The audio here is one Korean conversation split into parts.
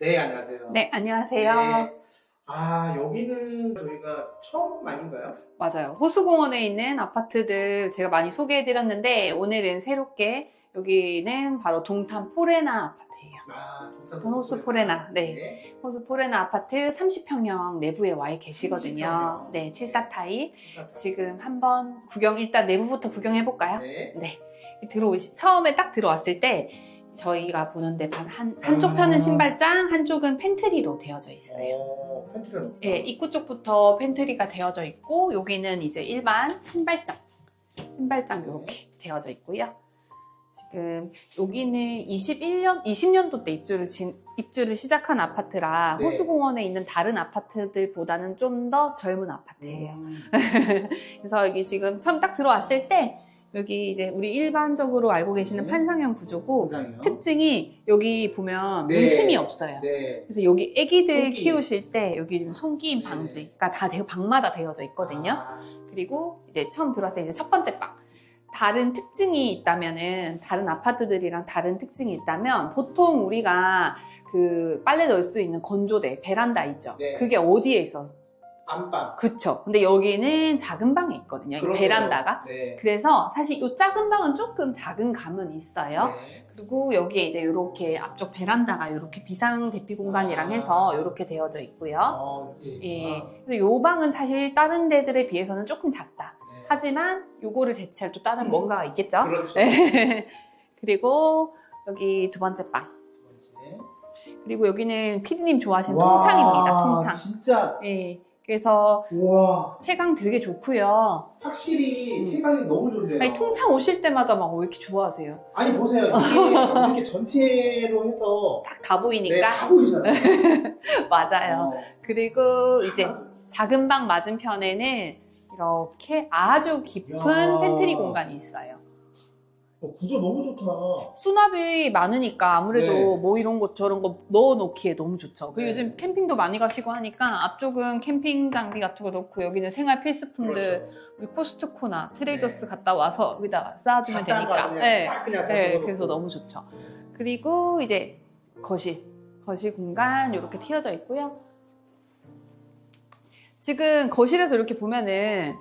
네, 안녕하세요. 네, 안녕하세요. 네. 아, 여기는 저희가 처음 아닌가요? 맞아요. 호수공원에 있는 아파트들 제가 많이 소개해드렸는데 오늘은 새롭게 여기는 바로 동탄 포레나 아파트예요. 아, 동탄 호수 포레나. 네. 네. 호수 포레나 아파트 30평형 내부에 와 계시거든요. 30평형. 네, 74타입. 시사- 지금 한번 구경, 일단 내부부터 구경해 볼까요? 네. 네. 들어오시, 처음에 딱 들어왔을 때 저희가 보는데 반- 한, 한쪽 편은 아. 신발장, 한쪽은 팬트리로 되어져 있어요. 어, 팬트리가 높다. 예, 입구 쪽부터 팬트리가 되어져 있고 여기는 이제 일반 신발장 신발장 이렇게 되어져 있고요. 지금 여기는 21년 20년도 때 입주를 진- 입주를 시작한 아파트라 네. 호수공원에 있는 다른 아파트들보다는 좀 더 젊은 아파트예요. 음, 그래서 여기 지금 처음 딱 들어왔을 때 여기 이제 우리 일반적으로 알고 계시는 네. 판상형 구조고 굉장히요. 특징이 여기 보면 네. 문틈이 없어요. 네. 그래서 여기 애기들 손기임. 키우실 때 여기 지금 손기임 네. 방지가 다 되- 방마다 되어져 있거든요. 아, 그리고 이제 처음 들어왔을 때 이제 첫 번째 방. 다른 특징이 있다면은 다른 아파트들이랑 다른 특징이 있다면 보통 우리가 그 빨래 넣을 수 있는 건조대 베란다 있죠. 네. 그게 어디에 있어? 안방. 그쵸. 근데 여기는 작은 방에 있거든요. 이 그러네요. 베란다가. 네. 그래서 사실 이 작은 방은 조금 작은 감은 있어요. 네. 그리고 여기에 이제 이렇게 앞쪽 베란다가 이렇게 비상 대피 공간이랑 아. 해서 이렇게 되어져 있고요. 어, 예. 예. 아, 그래서 요 방은 사실 다른 데들에 비해서는 조금 작다. 네. 하지만 요거를 대체할 또 다른 음. 뭔가가 있겠죠. 그렇죠. 네. 그리고 여기 두 번째 방. 두 번째. 그리고 여기는 피디님 좋아하시는 와, 통창입니다. 통창. 진짜. 예. 그래서 와, 채광 되게 좋고요. 확실히 음. 체감이 너무 좋네요. 아니 통창 오실 때마다 막 왜 이렇게 좋아하세요? 아니, 보세요. 이게 이렇게 전체로 해서 딱 다 네, 보이니까. 다 보이잖아요. 맞아요. 어. 그리고 이제 작은 방 맞은편에는 이렇게 아주 깊은 야. 팬트리 공간이 있어요. 어, 구조 너무 좋다. 수납이 많으니까 아무래도 네. 뭐 이런 것 저런 거 넣어놓기에 너무 좋죠. 그리고 네. 요즘 캠핑도 많이 가시고 하니까 앞쪽은 캠핑 장비 같은 거 넣고 여기는 생활 필수품들 그렇죠. 우리 코스트코나 트레이더스 네. 갔다 와서 여기다가 거 되니까. 네. 싹 그냥 다 네. 그래서 너무 좋죠. 그리고 이제 거실, 거실 공간 이렇게 튀어져 있고요. 지금 거실에서 이렇게 보면은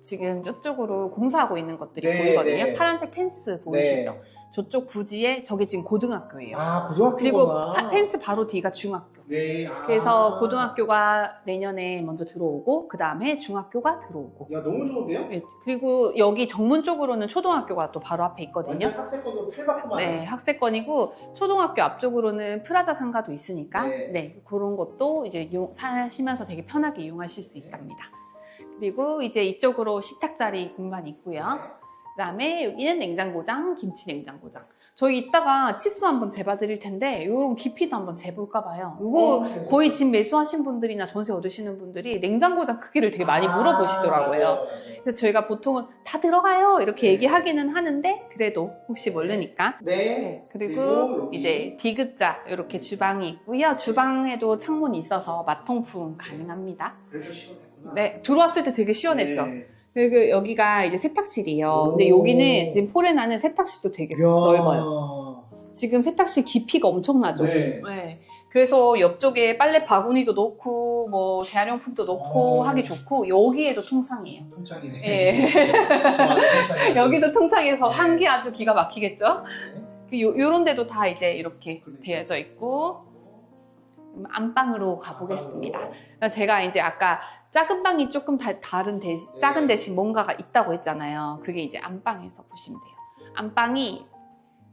지금 저쪽으로 공사하고 있는 것들이 네, 보이거든요. 네. 파란색 펜스 보이시죠? 네. 저쪽 부지에 저게 지금 고등학교예요. 아, 고등학교구나. 그리고 파- 펜스 바로 뒤가 중학교. 네. 아. 그래서 고등학교가 내년에 먼저 들어오고 그 다음에 중학교가 들어오고. 야, 너무 좋은데요? 예, 그리고 여기 정문 쪽으로는 초등학교가 또 바로 앞에 있거든요. 학생권도 탈바꿈만. 네, 학세권이고 초등학교 앞쪽으로는 프라자 상가도 있으니까 네. 네, 그런 것도 이제 이용- 사시면서 되게 편하게 이용하실 수 있답니다. 그리고 이제 이쪽으로 식탁 자리 공간이 있고요. 그다음에 여기는 냉장고장, 김치 냉장고장. 저희 이따가 치수 한번 재봐드릴 텐데 이런 깊이도 한번 재볼까 봐요. 이거 어, 네. 거의 집 매수하신 분들이나 전세 얻으시는 분들이 냉장고장 크기를 되게 많이 아, 물어보시더라고요. 그래서 저희가 보통은 다 들어가요 이렇게 네. 얘기하기는 하는데 그래도 혹시 모르니까 네. 네, 그리고, 그리고. 이제 디귿자 이렇게 주방이 있고요. 주방에도 창문이 있어서 마통풍 가능합니다. 그래서 시원 네, 들어왔을 때 되게 시원했죠. 네. 그리고 여기가 이제 세탁실이에요. 근데 오. 여기는 지금 포레나는 세탁실도 되게 이야. 넓어요. 지금 세탁실 깊이가 엄청나죠. 네. 네. 그래서 옆쪽에 빨래 바구니도 놓고 뭐 재활용품도 놓고 어. 하기 좋고 여기에도 통창이에요. 통창이네. 예. 좋아요, 통창이. 여기도 통창에서 네. 한기 아주 기가 막히겠죠? 네. 그 요, 요런 데도 다 이제 이렇게 그러니까. 되어져 있고 음, 안방으로 가보겠습니다. 안방으로. 제가 이제 아까 작은 방이 조금 다, 다른 대신 네. 작은 대신 뭔가가 있다고 했잖아요. 그게 이제 안방에서 보시면 돼요. 안방이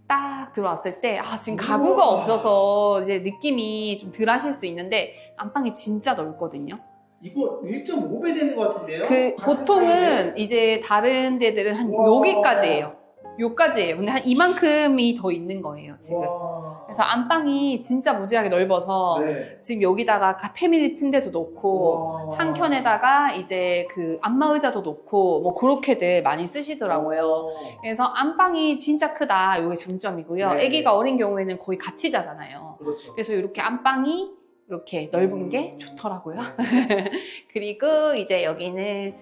딱 들어왔을 때 아 지금 가구가 우와. 없어서 이제 느낌이 좀 덜 하실 수 있는데 안방이 진짜 넓거든요. 이거 1.5배 되는 것 같은데요? 그 보통은? 이제 다른 데들은 한 우와. 여기까지예요. 요까지예요. 근데 한 이만큼이 더 있는 거예요, 지금. 와. 그래서 안방이 진짜 무지하게 넓어서 네. 지금 여기다가 가- 패밀리 침대도 놓고 와. 한 켠에다가 이제 그 안마 의자도 놓고 뭐 그렇게들 많이 쓰시더라고요. 그래서 안방이 진짜 크다. 이게 장점이고요. 네. 아기가 어린 경우에는 거의 같이 자잖아요. 그렇죠. 그래서 이렇게 안방이 이렇게 넓은 게 음. 좋더라고요. 네. 그리고 이제 여기는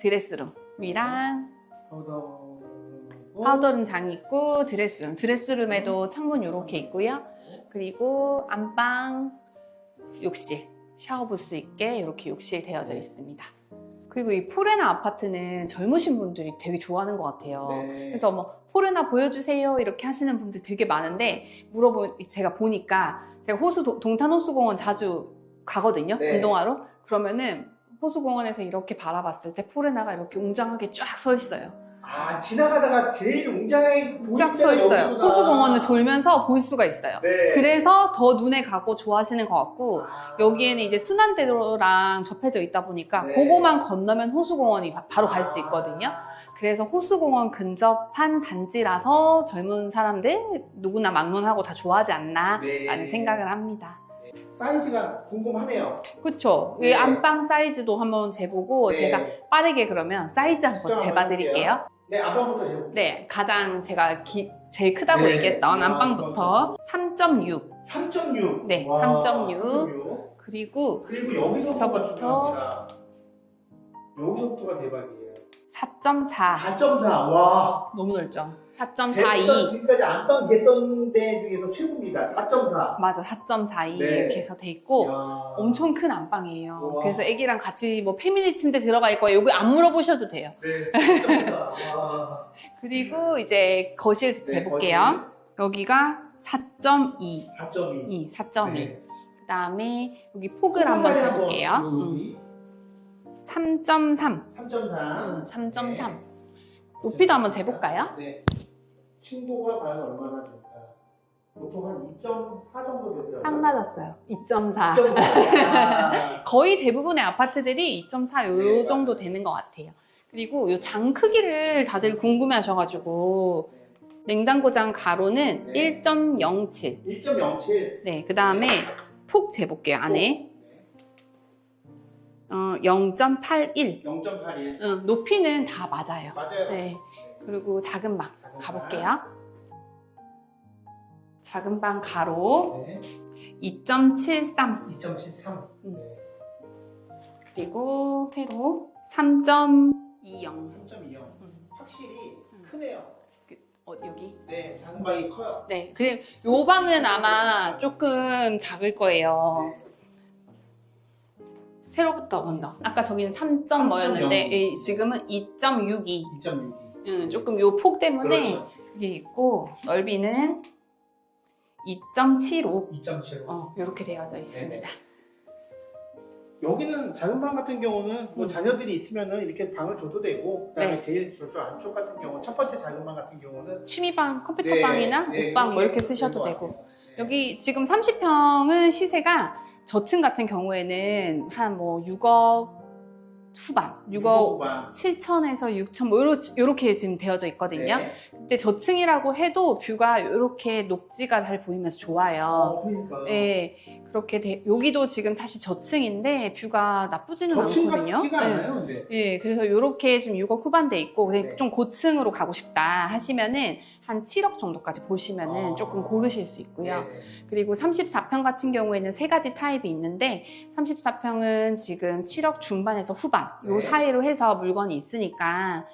드레스룸이랑 파우더. 파우더룸 장 있고 드레스룸. 드레스룸에도 창문 이렇게 있고요. 그리고 안방, 욕실, 샤워 볼수 있게 이렇게 욕실 되어져 네. 있습니다. 그리고 이 포레나 아파트는 젊으신 분들이 되게 좋아하는 것 같아요. 네. 그래서 뭐 포르나 보여주세요 이렇게 하시는 분들 되게 많은데 물어보 제가 보니까 제가 호수 도- 동탄 호수공원 자주 가거든요 네. 운동하러 그러면은 호수공원에서 이렇게 바라봤을 때 포르나가 이렇게 웅장하게 쫙 서 있어요 아 지나가다가 제일 웅장하게 쫙 서 있어요. 호수공원을 돌면서 볼 수가 있어요 네. 그래서 더 눈에 가고 좋아하시는 것 같고 아. 여기에는 이제 순환대로랑 접해져 있다 보니까 네. 그거만 건너면 호수공원이 바- 바로 갈 수 있거든요 그래서 호수공원 근접한 단지라서 젊은 사람들 누구나 막론하고 다 좋아하지 않나 네. 라는 생각을 합니다. 사이즈가 궁금하네요. 그쵸? 이 네. 안방 사이즈도 한번 재보고 네. 제가 빠르게 그러면 사이즈 한번 직접 재봐드릴게요. 네, 안방부터 재볼게요. 네, 가장 제가 기- 제일 크다고 네. 얘기했던 아, 안방부터 3.6 3.6. 네, 와, 3.6. 3.6. 그리고 그리고 여기서부터 여기서부터 중요합니다. 여기서부터가 대박이에요. 4.4 4.4. 와. 너무 넓죠? 쟀던 4.42 지금까지 안방 쟀던 데 중에서 최고입니다. 4.4. 맞아 4.42 네. 이렇게 해서 돼 있고 이야. 엄청 큰 안방이에요. 우와. 그래서 애기랑 같이 뭐 패밀리 침대 들어가 있고 여기 안 물어보셔도 돼요. 네, 4.4. 와. 그리고 이제 거실 네, 재볼게요. 여기가 4.2, 4.2. 이 4.2. 네. 그다음에 여기 폭을 한번 재볼게요. 음, 여기 3.3, 3.3. 음, 3.3. 높이도 한번 재볼까요? 네. 층고가 과연 얼마나 될까? 보통 한 2.4 정도 되더라고요. 딱 맞았어요. 2.4. 2.4. 거의 대부분의 아파트들이 2.4 요 네, 정도 맞아요. 되는 것 같아요. 그리고 요 장 크기를 다들 궁금해 하셔가지고 냉장고장 가로는 네. 1.07. 1.07. 네, 그 다음에 폭 재볼게요, 안에. 어, 0.81. 0.81. 응, 높이는 다 맞아요. 맞아요. 네. 그리고 작은 방 가볼게요. 작은 방 가로 네. 2.73. 2.73. 음. 네. 그리고 세로 3.20. 3.20. 음. 확실히 음. 크네요. 어, 여기? 네, 작은 방이 커요. 네. 그, 요 방은 아마 조금 작을 거예요. 세로부터 먼저. 아까 저기는 3점 뭐였는데, 3.0. 이- 지금은 2.62. 2.62. 음, 조금 요 폭 때문에 그렇죠. 이게 있고, 넓이는 2.75. 2.75. 어, 이렇게 되어져 있습니다. 여기는 작은 방 같은 경우는 뭐 음. 자녀들이 있으면은 이렇게 방을 줘도 되고 그다음에 네. 제일 저쪽 안쪽 같은 경우 첫 번째 작은 방 같은 경우는 취미방, 컴퓨터 네, 방이나 네, 옷방 뭐 이렇게 될것 쓰셔도. 되고. 네. 여기 지금 30평은 시세가 저층 같은 경우에는 한 뭐 6억 후반, 6억 방. 7천에서 6천 뭐 요러, 요렇게 지금 되어져 있거든요. 네. 근데 저층이라고 해도 뷰가 이렇게 녹지가 잘 보이면서 좋아요. 어, 그러니까. 네, 그렇게 돼, 여기도 지금 사실 저층인데 뷰가 나쁘지는 않거든요. 네. 않아요, 근데. 예, 그래서 이렇게 지금 6억 후반대 있고 근데 네. 좀 고층으로 가고 싶다 하시면은 한 7억 정도까지 보시면은 아. 조금 고르실 수 있고요. 네. 그리고 34평 같은 경우에는 세 가지 타입이 있는데 34평은 지금 7억 중반에서 후반 요 네. 사이로 해서 물건이 있으니까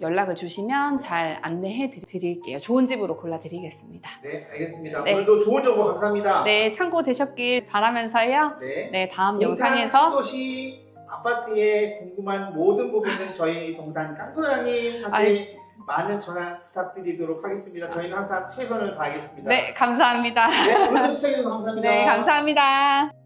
연락을 주시면 잘 안내해 드릴게요. 좋은 집으로 골라 드리겠습니다. 네, 알겠습니다. 네. 오늘도 좋은 정보 감사합니다. 네, 참고 되셨길 바라면서요. 네. 네, 다음 영상에서 시도시 아파트에 궁금한 모든 부분은 저희 동탄 깡소장님한테 많은 전화 부탁드리도록 하겠습니다. 저희는 항상 최선을 다하겠습니다. 네, 감사합니다. 네, 오늘도 시청해주셔서 감사합니다. 네, 감사합니다.